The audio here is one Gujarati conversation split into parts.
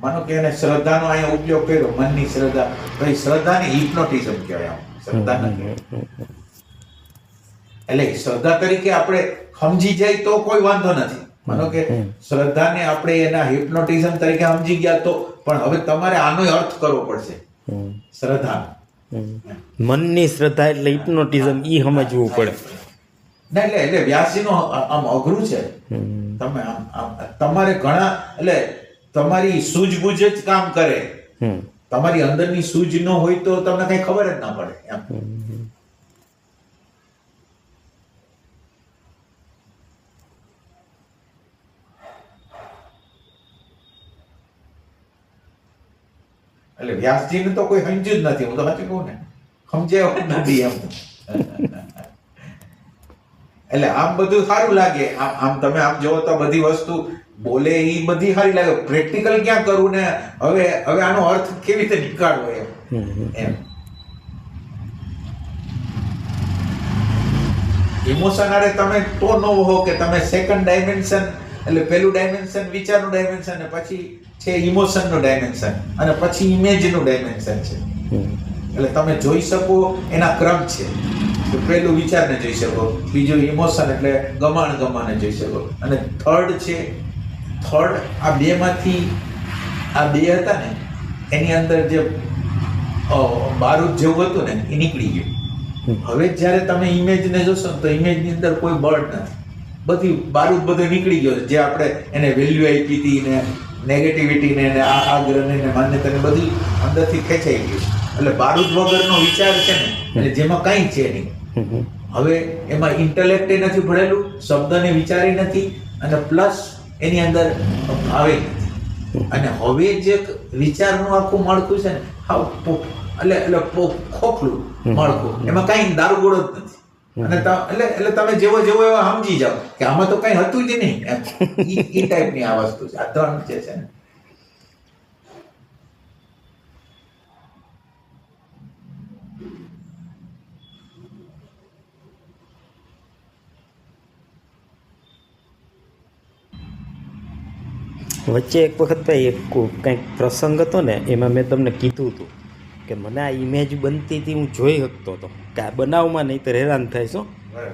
માનો કે એને શ્રદ્ધાનો અહીંયા ઉપયોગ કર્યો મનની શ્રદ્ધા. તો એ શ્રદ્ધાને હિપ્નોટિઝમ કહેવાય આમ શ્રદ્ધા નથી. એટલે શ્રદ્ધા તરીકે આપણે સમજી જાય તો કોઈ વાંધો નથી. માનો કે શ્રદ્ધાને આપણે એના હિપ્નોટિઝમ તરીકે સમજી ગયા તો પણ હવે તમારે આનો અર્થ કરવો પડશે. શ્રદ્ધા મનની શ્રદ્ધા એટલે હિપ્નોટિઝમ ઈ સમજવું પડે. ના એટલે એટલે વ્યાસજીનો આ- આમ અઘરું છે. તમે આમ તમારે ઘણા એટલે તમારી સૂઝબૂઝ જ કામ કરે. તમારી અંદરની સૂઝ ન હોય તો તમને કઈ ખબર જ ના પડે એમ. એટલે વ્યાસજીને તો કોઈ સમજ્યું જ નથી હું તો સાચું કહું ને. સમજાય નથી એમ. એટલે આમ બધું સારું લાગે. આમ આમ તમે આમ જોવો તો બધી વસ્તુ બોલે એ બધી સારી લાગે. પ્રેક્ટિકલ ક્યાં કરવું ને? હવે હવે આનો અર્થ કેવી રીતે નીકાળવો એમ? એમ. ઇમોશન અરે તમે તો ન હો કે તમે સેકન્ડ ડાયમેન્શન એટલે પેલું ડાયમેન્શન વિચારનું ડાયમેન્શન અને પછી છે ઇમોશનનું ડાયમેન્શન અને પછી ઇમેજનું ડાયમેન્શન છે. એટલે તમે જોઈ શકો એના ક્રમ છે. તો પેલું વિચારને જોઈ શકો બીજું ઇમોશન એટલે ગમાણ ગમાને જોઈ શકો. અને થર્ડ છે થર્ડ આ બેમાંથી આ બે હતા ને એની અંદર જે બારૂદ જેવું હતું ને એ નીકળી ગયું. હવે જ્યારે તમે ઇમેજને જોશો ને તો ઇમેજની અંદર કોઈ બળ નથી. બધી બારૂદ બધું નીકળી ગયો. જે આપણે એને વેલ્યુ આપી હતી ને નેગેટિવિટી ને આ આગ્રહને ગ્રહને ને માન્યતાને બધી અંદરથી ખેંચાઈ ગયું એટલે બારૂદ વગરનો વિચાર છે ને એટલે જેમાં કાંઈ છે નહીં. હવે એમાં ઇન્ટેલેક્ટ નથી ભળેલું શબ્દને વિચારી નથી અને પ્લસ એની અંદર ભાવે અને હવે જે વિચારનું આખું માળખું છે ને હાવ એટલે એટલે ખોખલું માળખું. એમાં કાંઈ દારૂગોળો જ નથી. અને એટલે એટલે તમે જેવો જેવો એવા સમજી જાઓ કે આમાં તો કાંઈ હતું જ નહીં. એ ટાઈપની આ વસ્તુ છે. આ ત્રણ જે છે ને વચ્ચે એક વખત ભાઈ એક કંઈક પ્રસંગ હતો ને એમાં મેં તમને કીધું હતું કે મને આ ઇમેજ બનતી હતી હું જોઈ શકતો હતો. કે આ બનાવમાં નહીં તો હેરાન થાય છો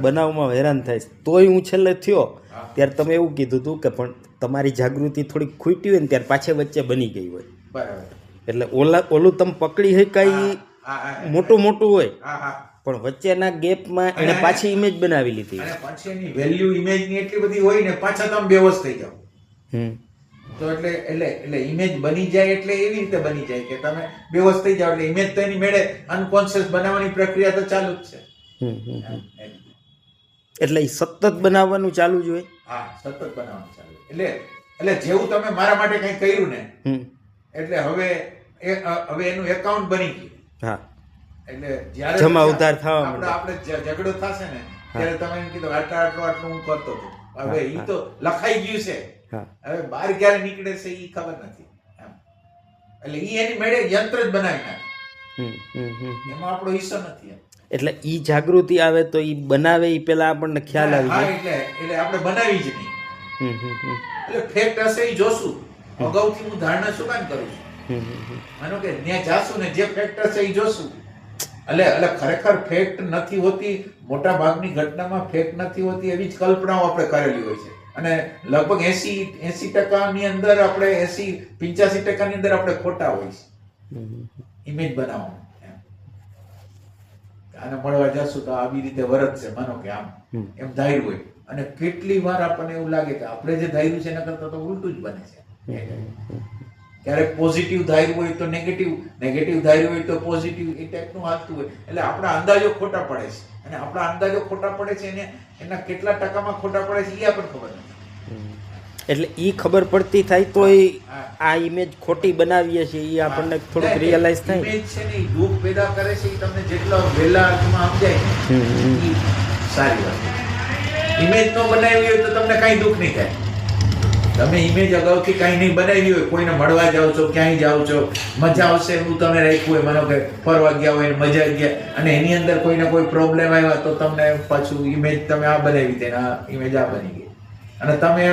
બનાવમાં હેરાન થાય તોય હું છેલ્લે થયો. ત્યારે તમે એવું કીધું હતું કે પણ તમારી જાગૃતિ થોડીક ખૂટી હોય ને ત્યારે પાછે વચ્ચે બની ગઈ હોય. એટલે ઓલા ઓલું તમે પકડી શકાય ઈ હા હા મોટું મોટું હોય. પણ વચ્ચેના ગેપમાં એને પાછી ઇમેજ બનાવી લીધી. અને પછી એની વેલ્યુ ઇમેજની એટલી બધી હોય ને પાછા તમે બેવસ થઈ જાઓ. હમ. તો એટલે એટલે એટલે ઇમેજ બની જાય એટલે એવી રીતે બની જાય કે તમે બેવસ થઈ જાઓ એટલે ઇમેજ તો એની મેળે અનકોન્શિયસ બનાવવાની પ્રક્રિયા તો ચાલુ જ છે. એટલે સતત બનાવવાનું ચાલુ જ હોય? હા સતત બનાવવાનું ચાલુ એટલે એટલે જેવું તમે મારા માટે કંઈ કર્યું ને એટલે હવે એ હવે એનું એકાઉન્ટ બની ગયું. હા. એટલે જ્યારે જમા ઉધાર થવા આપણે આપણે ઝઘડો થશે ને ત્યારે તમે એમ કીધું આટલા આટલું આટલું હું કરતો હતો. હવે એ ઈ તો લખાઈ ગયું છે. હવે બહાર ક્યારે નીકળે છે એ ખબર નથી એટલે એ એની મેળે યંત્ર જ બનાવી નાખે. એમાં આપણો હિસ્સો નથી એટલે ઈ જાગૃતિ આવે તો ઈ બનાવે ઈ પેલા આપણને ખ્યાલ આવી જાય. એટલે એટલે આપણે બનાવી જ નહીં. હમ હમ હમ. એટલે ફેક્ટ હશે ઈ જોશું. અગાઉથી હું ધારણા શું કામ કરું છું. માનો કે ત્યાં જાશું ને જે ફેક્ટ હશે ઈ જોશું. એટલે એટલે ખરેખર ફેક્ટ નથી હોતી મોટા ભાગની ઘટનામાં ફેક્ટ નથી હોતી એવી જ કલ્પનાઓ આપણે કરેલી હોય છે. અને લગભગ એસી એસી ટકાની અંદર આપણે એસી પિંચાસી ટકાની અંદર આપણે ખોટા હોય છે. ઇમેજ બનાવવાનું અને આને મળવા જશું તો આવી રીતે વરત છે માનો કે આમ. એમ ધાર્યું હોય. અને કેટલી વાર આપણને એવું લાગે કે આપણે જે ધાર્યું છે એના કરતાં તો ઉલટું જ બને છે. ક્યારેક પોઝિટિવ ધાર્યું હોય તો નેગેટિવ નેગેટિવ ધાર્યું હોય તો પોઝિટિવ એ ટાઈપનું હાલતું હોય. એટલે આપણા અંદાજો ખોટા પડે છે. અને આપણા અંદાજો ખોટા પડે છે એને એના કેટલા ટકામાં ખોટા પડે છે એ આપણને ખબર નથી. એટલે એ ખબર પડતી થાય તો. આ ઇમેજ ખોટી બનાવીએ છીએ એ આપણને થોડુંક રિયલાઇઝ થાય. ઇમેજ છે ને દુઃખ પેદા કરે છે એ તમને જેટલો વહેલા અર્થમાં સમજાય સારી વાત. ઇમેજ નો બનાવી હોય તો તમને કાંઈ દુઃખ નહીં થાય. તમે ઇમેજ અગાઉથી કાંઈ નહીં બનાવી હોય કોઈને મળવા જાઓ છો ક્યાંય જાઓ છો મજા આવશે હું તમે રાખ્યું હોય માનો કે ફરવા ગયા હોય મજા આવી ગયા અને એની અંદર કોઈને કોઈ પ્રોબ્લેમ આવ્યા તો તમને પાછું ઇમેજ તમે આ બનાવી દે આ ઇમેજ આ બની ગઈ અને તમે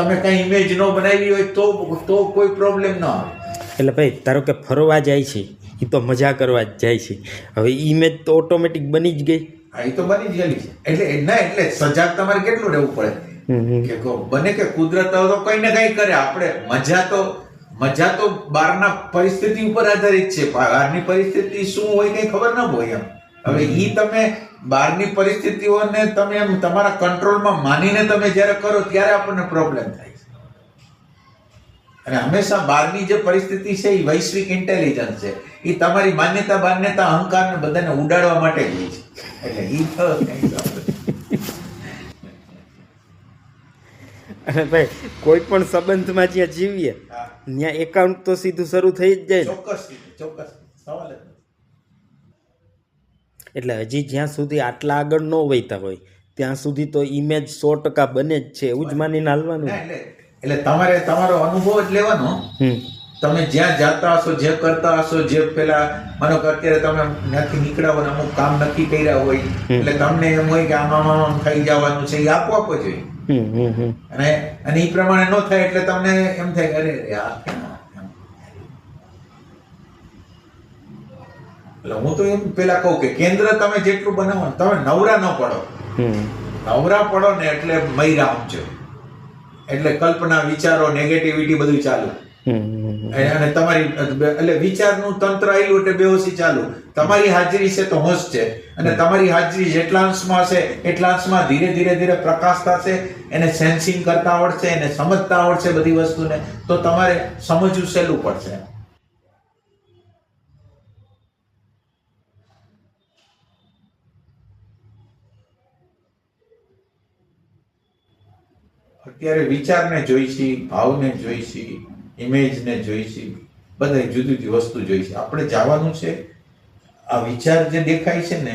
તમે કઈ ઇમેજ ન બનાવી હોય તો તો કોઈ પ્રોબ્લેમ ન આવે. એટલે ભાઈ ધારો કે ફરવા જાય છે એ તો મજા કરવા જ જાય છે. હવે ઇમેજ તો ઓટોમેટિક બની જ ગઈ. હા એ તો બની જ ગયેલી છે. એટલે ના એટલે સજાગ તમારે કેટલું રહેવું પડે. કે કહો, બને કે કુદરત તો કંઈ ને કંઈ કરે. આપણે મજા તો મજા તો બહારના પરિસ્થિતિ ઉપર આધારિત છે. બહારની પરિસ્થિતિ શું હોય કંઈ ખબર ન હોય એમ. હવે એ તમે બહારની પરિસ્થિતિઓને તમે એમ તમારા કંટ્રોલમાં માનીને તમે જ્યારે કરો ત્યારે આપણને પ્રોબ્લેમ થાય છે. અને હંમેશા બહારની જે પરિસ્થિતિ છે એ વૈશ્વિક ઇન્ટેલિજન્સ છે. એ તમારી માન્યતા માન્યતા અહંકારને બધાને ઉડાડવા માટે જ હોય છે. એટલે એ અને ભાઈ કોઈ પણ સંબંધમાં જ્યાં જીવીએ ત્યાં એકાઉન્ટ તો સીધું શરૂ થઈ જ જાય ચોક્કસ ચોક્કસ. સવાલ જ. એટલે હજી જ્યાં સુધી આટલા આગળ ન વહેતા હોય ત્યાં સુધી તો ઇમેજ સો ટકા બને જ છે એવું જ માનીને હાલવાનું. એટલે તમારે તમારો અનુભવ જ લેવાનો. તમે જ્યાં જાતા હશો જે કરતા હશો જે પેલા માનો કે અત્યારે તમે નથી નીકળ્યા હોય ને અમુક કામ નક્કી કર્યા હોય એટલે તમને એમ હોય કે આમાં આમાં થઈ જવાનું છે એ આપો આપો જોઈએ અને અને એ પ્રમાણે ન થાય એટલે તમને એમ થાય અરે અરે, આ કેમ આમ? એટલે હું તો એમ પેલા કહું કે કેન્દ્ર તમે જેટલું બનાવો તમે નવરા ન પડો. નવરા પડો ને એટલે મૈરા સમજો એટલે કલ્પના વિચારો નેગેટિવિટી બધું ચાલુ. અને તમારી એટલે વિચારનું તંત્ર આવ્યું એટલે બેહોશી ચાલુ. તમારી હાજરી છે તો હોશ છે. અને તમારી હાજરી જેટલા અંશમાં હશે એટલા અંશમાં ધીરે ધીરે ધીરે પ્રકાશ થશે એને સેન્સિંગ કરતા આવડશે એને સમજતા આવડશે બધી વસ્તુને તો તમારે સમજવું સહેલું પડશે. અત્યારે વિચારને જોઈશી ભાવને જોઈશી ઇમેજને જોઈશી બધા જુદી જુદી વસ્તુ જોઈશી આપણે જવાનું છે, આ વિચાર જે દેખાય છે ને,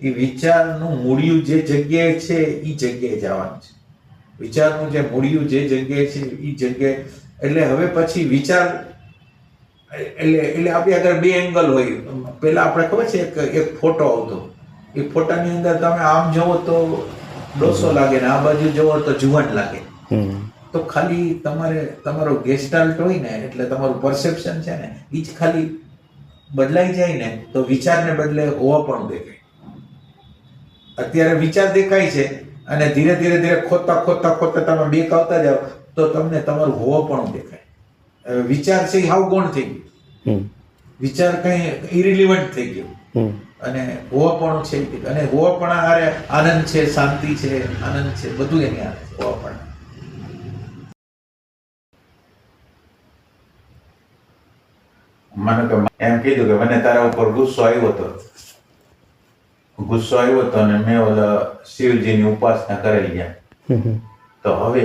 એ વિચારનું મૂળિયું જે જગ્યાએ છે એ જગ્યાએ જવાનું છે. વિચારનું જે મૂળિયું જે જગ્યાએ છે એ જગ્યાએ, એટલે હવે પછી વિચાર, એટલે એટલે આપણી આગળ બે એંગલ હોય. પેલા આપણે ખબર છે, એક એક ફોટો આવતો. એ ફોટાની અંદર તમે આમ જોવો તો ડોસો લાગે ને આ બાજુ જોવો તો જુવાન લાગે. તો ખાલી તમારે તમારો ગેસ્ટાલ્ટ હોય ને એટલે તમારું પરસેપ્શન છે ને એ જ ખાલી બદલાઈ જાય ને તો વિચારને બદલે હોવા પણ દેખાય. અત્યારે વિચાર દેખાય છે અને ધીરે ધીરે ધીરે ખોદતા ખોદતા ખોદતા તમે બેક આવતા જાઓ તો તમને તમારું હોવા પણ દેખાય. હવે વિચાર છે હાવ ગૌણ થઈ ગયું. વિચાર કઈ ઇરિલિવન્ટ થઈ ગયો. અને અને હોવાપણું છે અને હોવાપણા હારે આનંદ છે શાંતિ છે આનંદ છે બધું એની હોવા હોવાપણા મને કે એમ કીધું કે મને તારા ઉપર ગુસ્સો આવ્યો હતો ગુસ્સો આવ્યો હતો અને મેં ઓલા શિવજીની ઉપાસના કરેલી ગયા તો હવે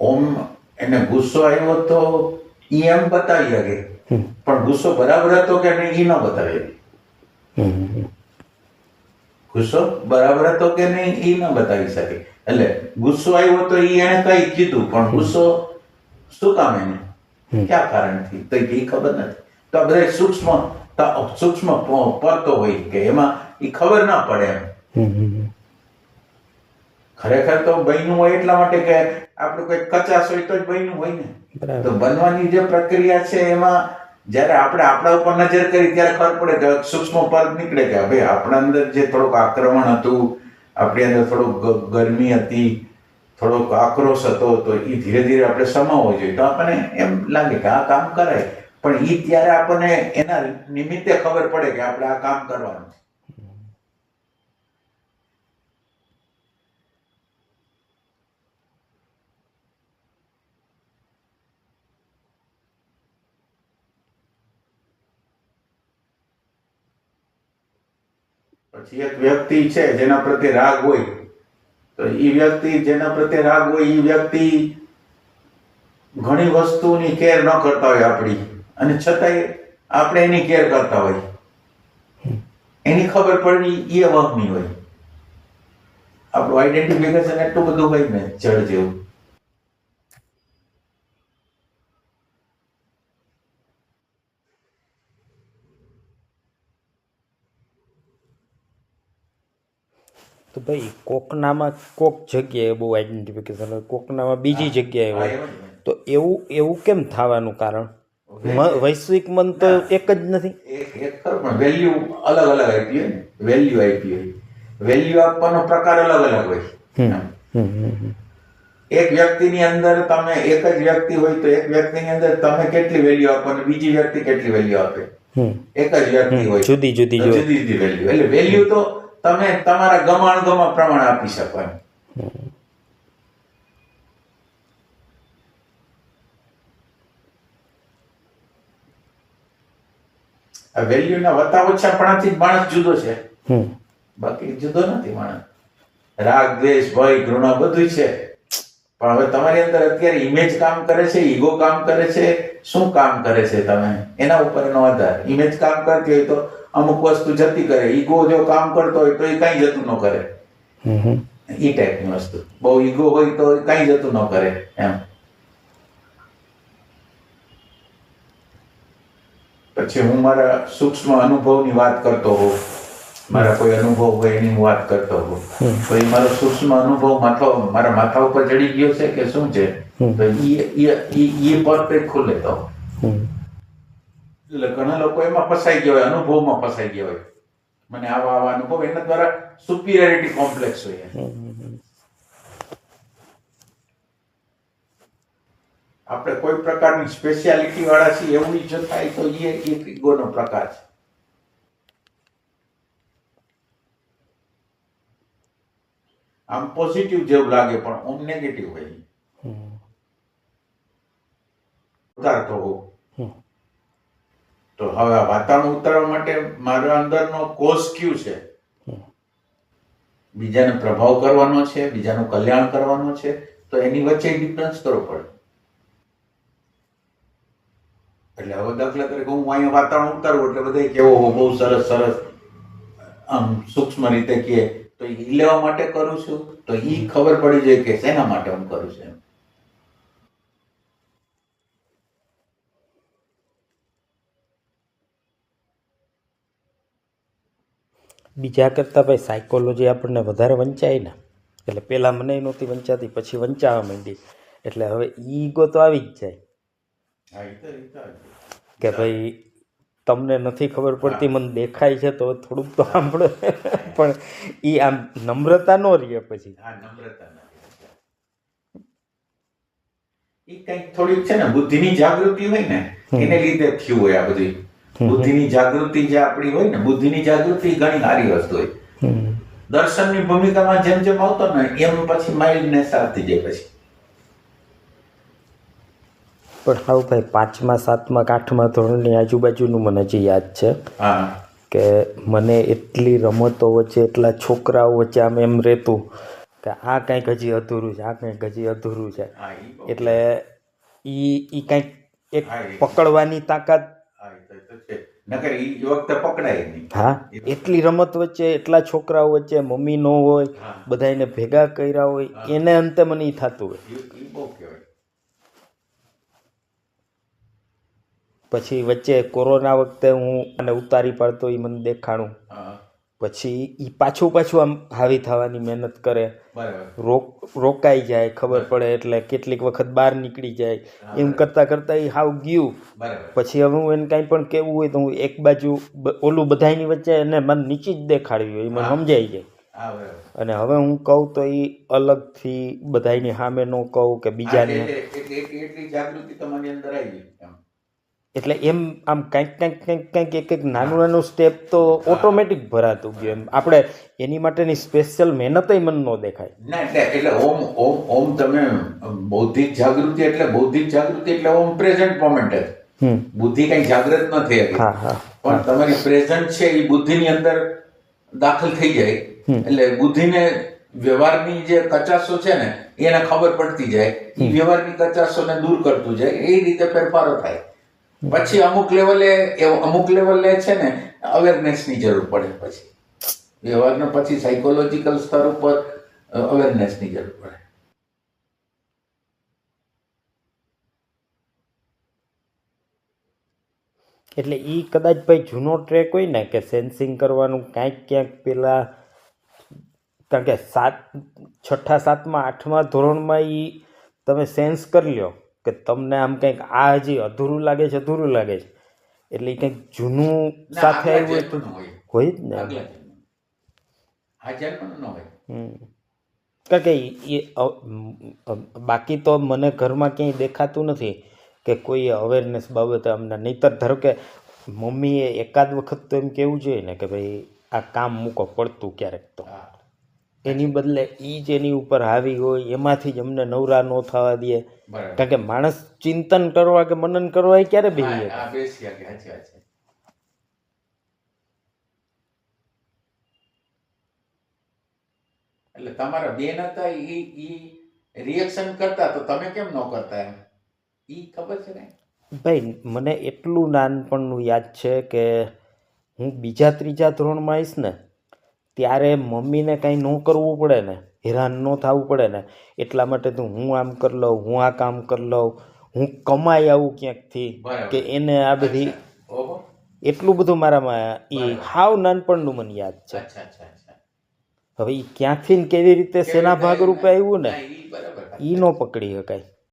ઓમ એને ગુસ્સો આવ્યો તો એ એમ બતાવી શકે. પણ ગુસ્સો બરાબર હતો કે નહીં એ ન બતાવી. ગુસ્સો બરાબર હતો કે નહીં એ ન બતાવી શકે. એટલે ગુસ્સો આવ્યો તો એ એને કઈ કીધું પણ ગુસ્સો શું કામ એને. ક્યાં કારણથી? તો એ ખબર નથી. તો આ બધા સૂક્ષ્મ સૂક્ષ્મ પરતો હોય કે એમાં એ ખબર ના પડે એમ. ખરેખર તો બન્યું હોય એટલા માટે કે આપણું કોઈ કચાશ હોય તો જ બન્યું હોય ને. તો બનવાની જે પ્રક્રિયા છે એમાં જ્યારે આપણે આપણા ઉપર નજર કરી ત્યારે ખબર પડે કે સૂક્ષ્મ પર નીકળે કે ભાઈ આપણા અંદર જે થોડુંક આક્રમણ હતું આપણી અંદર થોડુંક ગરમી હતી થોડોક આક્રોશ હતો તો એ ધીરે ધીરે આપણે સમાવવો જોઈએ. તો આપણને એમ લાગે કે આ કામ કરાય. પણ એ ત્યારે આપણને એના નિમિત્તે ખબર પડે કે આપણે આ કામ કરવાનું. પછી એક વ્યક્તિ છે જેના પ્રત્યે રાગ હોય, તો એ વ્યક્તિ જેના પ્રત્યે રાગ હોય એ વ્યક્તિ ઘણી વસ્તુની કેર ન કરતા હોય આપણી. અને છતાંય આપણે એની કેર કરતા હોય. એની ખબર પડવી એ વહમી હોય. આપણું આઈડેન્ટિફિકેશન એટલું બધું હોય ને જળ જેવું. તો ભાઈ કોકનામાં કોક જગ્યાએ બહુ આઈડેન્ટિફિકેશન હોય કોકનામાં બીજી જગ્યાએ હોય. તો એવું એવું કેમ થવાનું કારણ? વૈશ્વિક મન તો એક જ નથી. એક પણ વેલ્યુ અલગ અલગ આપી હોય વેલ્યુ આપી હોય. વેલ્યુ આપવાનો પ્રકાર અલગ અલગ હોય. એક વ્યક્તિની અંદર તમે એક જ વ્યક્તિ હોય તો એક વ્યક્તિની અંદર તમે કેટલી વેલ્યુ આપો અને બીજી વ્યક્તિ કેટલી વેલ્યુ આપે? એક જ વ્યક્તિ હોય. જુદી જુદી જુદી. જુદી વેલ્યુ એટલે વેલ્યુ તો તમે તમારા ગમાણ ગમા પ્રમાણે આપી શકો આ વેલ્યુના વત્તા ઓછાપણાથી જ માણસ જુદો છે. હમ. બાકી જુદો નથી માણસ. રાગ દ્વેષ ભય ઘૃણા બધું છે. પણ હવે તમારી અંદર અત્યારે ઇમેજ કામ કરે છે ઈગો કામ કરે છે શું કામ કરે છે તમે? એના ઉપર એનો આધાર. ઇમેજ કામ કરતી હોય તો અમુક વસ્તુ જતી કરે. ઈગો જો કામ કરતો હોય તો એ કઈ જતું ન કરે. હમ હમ. ઈ ટાઈપની વસ્તુ. બહુ ઈગો હોય તો એ કઈ જતું ન કરે એમ. પછી હું મારા સૂક્ષ્મ અનુભવની વાત કરતો હોઉં. મારા કોઈ અનુભવ હોય એની હું વાત કરતો હોઉં. તો એ મારો સૂક્ષ્મ અનુભવ માથા મારા માથા ઉપર ચડી ગયો છે કે શું છે? તો ઈ પરફેક્ટ ખુલે તો. એટલે ઘણા લોકો એમાં ફસાઈ ગયા હોય અનુભવમાં ફસાઈ ગયા હોય. મને આવા આવા અનુભવ એના દ્વારા સુપિરિયરિટી કોમ્પ્લેક્સ હોય હમ હમ આપણે કોઈ પ્રકારની સ્પેશિયાલિટી વાળા છીએ એવું જો થાય તો એ એક ઈગોનો પ્રકાર છે. આમ પોઝિટિવ જેવું લાગે પણ ઓમ નેગેટિવ હોય. ઉતારતો હોઉં. તો હવે આ વાતાવરણ ઉતારવા માટે મારા અંદરનો કોષ ક્યુ છે? બીજાને પ્રભાવ કરવાનો છે બીજાનું કલ્યાણ કરવાનો છે તો એની વચ્ચે ડિફરન્સ કરવો પડે. એટલે હવે દાખલા તરીકે હું અહીંયા વાતાવરણ ઉતારું એટલે બધા કેવો બહુ સરસ સરસ, આમ સૂક્ષ્મ રીતે કહે તો એ લેવા માટે કરું છું તો એ ખબર પડી જાય કે શેના માટે હું કરું છું એમ. બીજા કરતાં ભાઈ સાયકોલોજી આપણને વધારે વંચાય ને એટલે પહેલાં મને નહોતી વંચાતી, પછી વંચાવા માંડી એટલે હવે ઈગો તો આવી જ જાય હા. કે ભાઈ તમને નથી ખબર પડતી મને દેખાય છે તો થોડુંક તો સાંભળો. પણ એ આમ નમ્રતા નો રહે પછી. નમ્રતા નથી. કંઈક થોડીક છે ને બુદ્ધિની જાગૃતિ હોય ને એને લીધે થયું હોય આ બધી. બુદ્ધિની જાગૃતિ જે આપણી હોય ને બુદ્ધિની જાગૃતિ ઘણી સારી વસ્તુ હોય. દર્શન દર્શનની ભૂમિકામાં જેમ જેમ આવતો ને એમ પછી માઇલ્ડનેસ આવતી જાય પછી. પણ હાવ ભાઈ પાંચમા સાતમા કે આઠમા ધોરણની આજુબાજુનું મને જે યાદ છે કે મને એટલી રમતો વચ્ચે એટલા છોકરાઓ વચ્ચે આમ એમ રહેતું કે આ કંઈક હજી અધૂરું છે આ કંઈક હજી અધૂરું છે. હા એટલે ઈ ઈ કંઈક એક પકડવાની તાકાત. હા, હા એટલી રમત વચ્ચે એટલા છોકરાઓ વચ્ચે મમ્મી ન હોય હા. બધાને ભેગા કર્યા હોય એને અંતે મને એ થતું હોય ઈ ઈ બહુ કહેવાય પછી વચ્ચે કોરોના વખતે હું અને ઉતારી પાડતો એ મને દેખાણું. પછી એ પાછું પાછું આમ હાવી થવાની મહેનત કરે. રોક રોકાઈ જાય ખબર પડે એટલે કેટલીક વખત બહાર નીકળી જાય. એમ કરતાં કરતાં એ હાવ ગયું. પછી હવે હું એને કાંઈ પણ કહેવું હોય તો હું એક બાજુ ઓલું બધાની વચ્ચે એને મને નીચી જ દેખાડ્યું હોય એ મને સમજાઈ જાય. અને હવે હું કહું તો એ અલગથી બધાની સામે ન કહું કે બીજાને. એટલે- જાગૃતિ તમારી અંદર આવી ગઈ એટલે એમ આમ કંઈક કંઈક કંઈક કંઈક એક એક નાનું નાનું સ્ટેપ તો ઓટોમેટિક ભરાતું ગયું એમ. આપણે એની માટેની સ્પેશિયલ મહેનતય મન ન દેખાય. ના એટલે એટલે ઓમ ઓમ ઓમ તમે બૌદ્ધિક જાગૃતિ એટલે બૌદ્ધિક જાગૃતિ એટલે ઓમ પ્રેઝન્ટ મોમેન્ટ જ. બુદ્ધિ કઈ જાગૃત ન થઈ હતી હા હા. પણ તમારી પ્રેઝન્ટ છે એ બુદ્ધિની અંદર દાખલ થઈ જાય. એટલે બુદ્ધિને વ્યવહારની જે કચાસો છે ને એને ખબર પડતી જાય. વ્યવહારની કચાસોને દૂર કરતું જાય. એ રીતે ફેરફારો થાય. પછી અમુક લેવલે અમુક લેવલે છે ને અવેરનેસની જરૂર પડે પછી. વ્યવહારને પછી સાયકોલોજીકલ સ્તર ઉપર અવેરનેસની જરૂર પડે. એટલે એ કદાચ ભાઈ જૂનો ટ્રેક હોય ને, કે સેન્સિંગ કરવાનું કાંઈક ક્યાંક પેલા, કારણ કે સાત છઠ્ઠા, સાતમા, આઠમા ધોરણમાં એ તમે સેન્સ કરી લો કે તમને આમ કંઈક આ હજી અધૂરું લાગે છે અધૂરું લાગે છે. એટલે કંઈક જૂનું સાથે આવ્યું હોય તો હોય. જ ને. કારણ કે એ બાકી તો મને ઘરમાં ક્યાંય દેખાતું નથી કે કોઈ અવેરનેસ બાબતે અમને નહીતર ધારો કે મમ્મીએ એકાદ વખત તો એમ કેવું જોઈએ ને કે ભાઈ આ કામ મૂકો પડતું ક્યારેક તો. એની બદલે એ જ એની ઉપર હાવી હોય એમાંથી જ અમને નવરા ન થવા દે. કારણ કે માણસ ચિંતન કરવા કે મનન કરવા એ ક્યારે બેસી. એટલે તમારા બેન હતા એ એ રિએક્શન કરતા તો તમે કેમ ન કરતા એમ? એ ખબર છે ને ભાઈ મને એટલું નાનપણનું યાદ છે કે હું બીજા ત્રીજા ધોરણમાં આવીશ ને ત્યારે મમ્મીને કાંઈ ન કરવું પડે ને હેરાન ન થવું પડે ને એટલા માટે તો હું આમ કરી લઉં હું આ કામ કરી લઉં હું કમાઈ આવું ક્યાંકથી કે એને આ બધી એટલું બધું મારામાં એ. હાવ નાનપણનું મને યાદ છે. હવે એ ક્યાંથી ને કેવી રીતે શેના ભાગરૂપે આવ્યું ને એ ન પકડી શકાય.